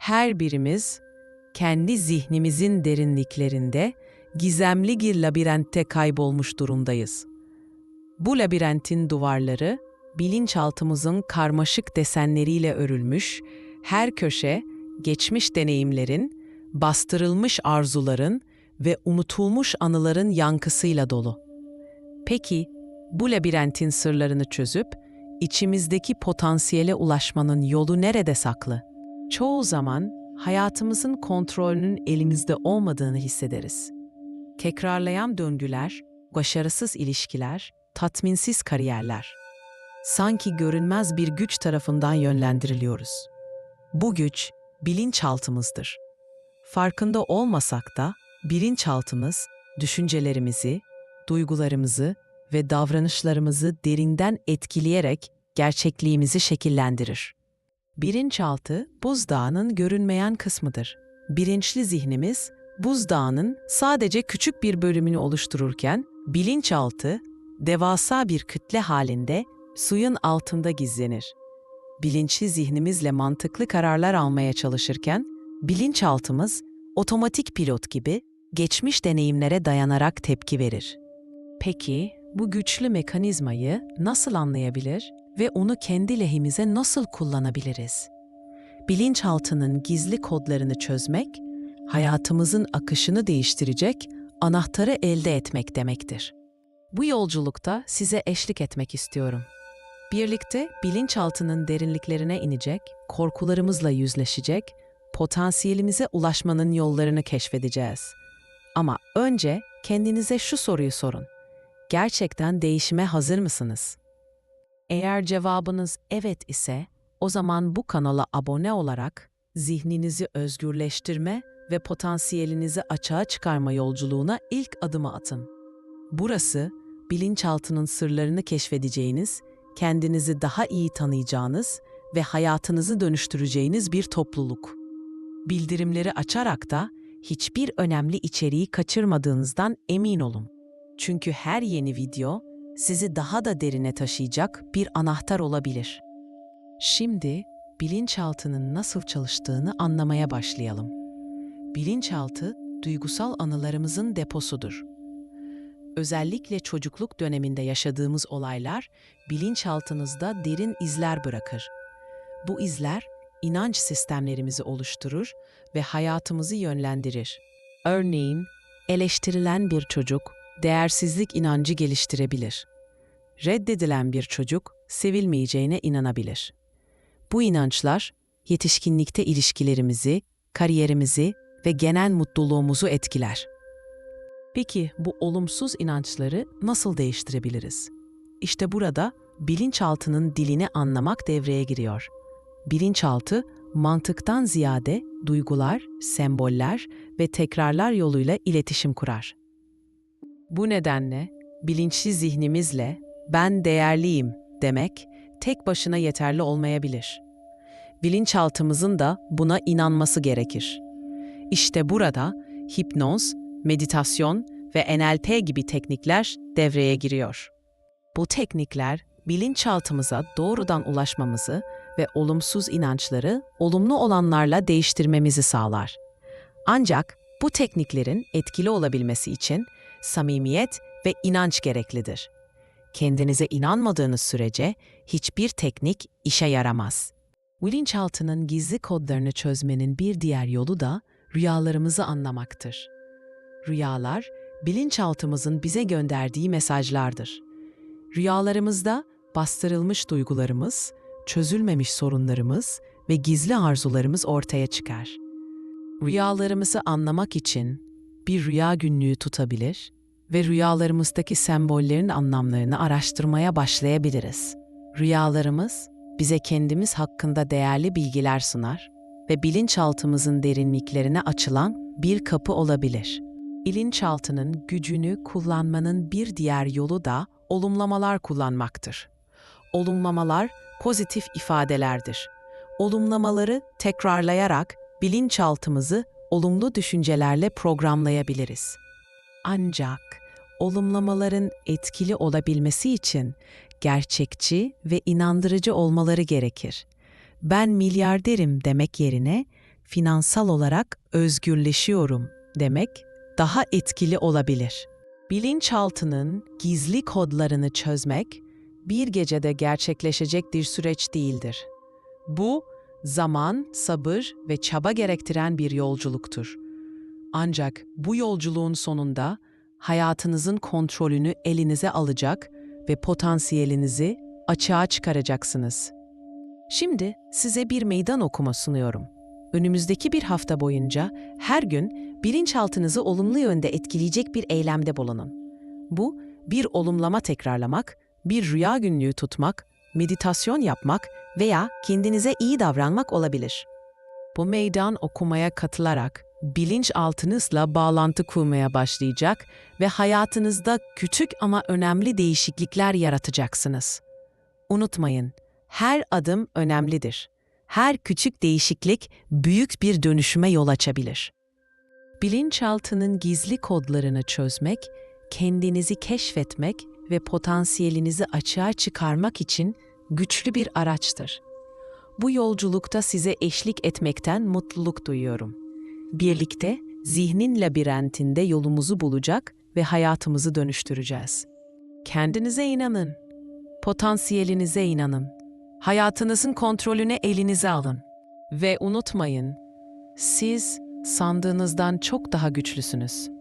Her birimiz kendi zihnimizin derinliklerinde gizemli bir labirentte kaybolmuş durumdayız. Bu labirentin duvarları bilinçaltımızın karmaşık desenleriyle örülmüş, her köşe geçmiş deneyimlerin, bastırılmış arzuların ve unutulmuş anıların yankısıyla dolu. Peki bu labirentin sırlarını çözüp içimizdeki potansiyele ulaşmanın yolu nerede saklı? Çoğu zaman hayatımızın kontrolünün elimizde olmadığını hissederiz. Tekrarlayan döngüler, başarısız ilişkiler, tatminsiz kariyerler. Sanki görünmez bir güç tarafından yönlendiriliyoruz. Bu güç bilinçaltımızdır. Farkında olmasak da bilinçaltımız düşüncelerimizi, duygularımızı ve davranışlarımızı derinden etkileyerek gerçekliğimizi şekillendirir. Bilinçaltı buzdağının görünmeyen kısmıdır. Bilinçli zihnimiz buzdağının sadece küçük bir bölümünü oluştururken bilinçaltı devasa bir kütle halinde suyun altında gizlenir. Bilinçli zihnimizle mantıklı kararlar almaya çalışırken bilinçaltımız otomatik pilot gibi geçmiş deneyimlere dayanarak tepki verir. Peki bu güçlü mekanizmayı nasıl anlayabilir ve onu kendi lehimize nasıl kullanabiliriz? Bilinçaltının gizli kodlarını çözmek, hayatımızın akışını değiştirecek anahtarı elde etmek demektir. Bu yolculukta size eşlik etmek istiyorum. Birlikte bilinçaltının derinliklerine inecek, korkularımızla yüzleşecek, potansiyelimize ulaşmanın yollarını keşfedeceğiz. Ama önce kendinize şu soruyu sorun. Gerçekten değişime hazır mısınız? Eğer cevabınız evet ise, o zaman bu kanala abone olarak zihninizi özgürleştirme ve potansiyelinizi açığa çıkarma yolculuğuna ilk adımı atın. Burası, bilinçaltının sırlarını keşfedeceğiniz, kendinizi daha iyi tanıyacağınız ve hayatınızı dönüştüreceğiniz bir topluluk. Bildirimleri açarak da hiçbir önemli içeriği kaçırmadığınızdan emin olun. Çünkü her yeni video sizi daha da derine taşıyacak bir anahtar olabilir. Şimdi bilinçaltının nasıl çalıştığını anlamaya başlayalım. Bilinçaltı duygusal anılarımızın deposudur. Özellikle çocukluk döneminde yaşadığımız olaylar bilinçaltınızda derin izler bırakır. Bu izler inanç sistemlerimizi oluşturur ve hayatımızı yönlendirir. Örneğin, eleştirilen bir çocuk değersizlik inancı geliştirebilir. Reddedilen bir çocuk sevilmeyeceğine inanabilir. Bu inançlar yetişkinlikte ilişkilerimizi, kariyerimizi ve genel mutluluğumuzu etkiler. Peki bu olumsuz inançları nasıl değiştirebiliriz? İşte burada bilinçaltının dilini anlamak devreye giriyor. Bilinçaltı mantıktan ziyade duygular, semboller ve tekrarlar yoluyla iletişim kurar. Bu nedenle bilinçli zihnimizle ben değerliyim demek tek başına yeterli olmayabilir. Bilinçaltımızın da buna inanması gerekir. İşte burada hipnoz, meditasyon ve NLP gibi teknikler devreye giriyor. Bu teknikler bilinçaltımıza doğrudan ulaşmamızı ve olumsuz inançları olumlu olanlarla değiştirmemizi sağlar. Ancak bu tekniklerin etkili olabilmesi için samimiyet ve inanç gereklidir. Kendinize inanmadığınız sürece hiçbir teknik işe yaramaz. Bilinçaltının gizli kodlarını çözmenin bir diğer yolu da rüyalarımızı anlamaktır. Rüyalar, bilinçaltımızın bize gönderdiği mesajlardır. Rüyalarımızda bastırılmış duygularımız, çözülmemiş sorunlarımız ve gizli arzularımız ortaya çıkar. Rüyalarımızı anlamak için bir rüya günlüğü tutabilir ve rüyalarımızdaki sembollerin anlamlarını araştırmaya başlayabiliriz. Rüyalarımız bize kendimiz hakkında değerli bilgiler sunar ve bilinçaltımızın derinliklerine açılan bir kapı olabilir. Bilinçaltının gücünü kullanmanın bir diğer yolu da olumlamalar kullanmaktır. Olumlamalar pozitif ifadelerdir. Olumlamaları tekrarlayarak bilinçaltımızı olumlu düşüncelerle programlayabiliriz. Ancak olumlamaların etkili olabilmesi için gerçekçi ve inandırıcı olmaları gerekir. Ben milyarderim demek yerine finansal olarak özgürleşiyorum demek daha etkili olabilir. Bilinçaltının gizli kodlarını çözmek bir gecede gerçekleşecek bir süreç değildir. Bu zaman, sabır ve çaba gerektiren bir yolculuktur. Ancak bu yolculuğun sonunda hayatınızın kontrolünü elinize alacak ve potansiyelinizi açığa çıkaracaksınız. Şimdi size bir meydan okuma sunuyorum. Önümüzdeki bir hafta boyunca her gün bilinçaltınızı olumlu yönde etkileyecek bir eylemde bulunun. Bu bir olumlama tekrarlamak, bir rüya günlüğü tutmak, meditasyon yapmak veya kendinize iyi davranmak olabilir. Bu meydan okumaya katılarak bilinçaltınızla bağlantı kurmaya başlayacak ve hayatınızda küçük ama önemli değişiklikler yaratacaksınız. Unutmayın, her adım önemlidir. Her küçük değişiklik büyük bir dönüşüme yol açabilir. Bilinçaltının gizli kodlarını çözmek, kendinizi keşfetmek ve potansiyelinizi açığa çıkarmak için güçlü bir araçtır. Bu yolculukta size eşlik etmekten mutluluk duyuyorum. Birlikte zihnin labirentinde yolumuzu bulacak ve hayatımızı dönüştüreceğiz. Kendinize inanın. Potansiyelinize inanın. Hayatınızın kontrolünü elinize alın. Ve unutmayın, siz sandığınızdan çok daha güçlüsünüz.